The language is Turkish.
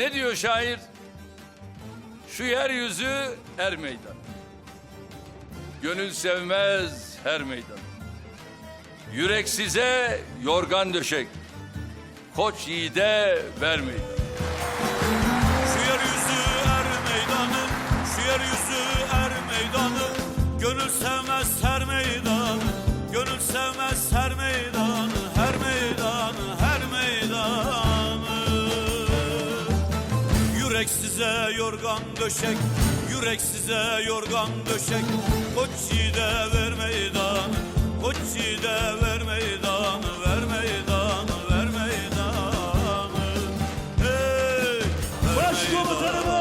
Ne diyor şair? Şu yeryüzü er meydan. Gönül sevmez her meydan. Yürek size yorgan döşek. Koç yiğide ver meydan. Şu yeryüzü er meydanı, şu yeryüzü er meydanı Gönül sevmez her Yürek size yorgan döşek Yürek size yorgan döşek. Koçi de ver meydanı Koçi de ver meydanı Ver meydanı ver meydanı hey, Başkomutanımız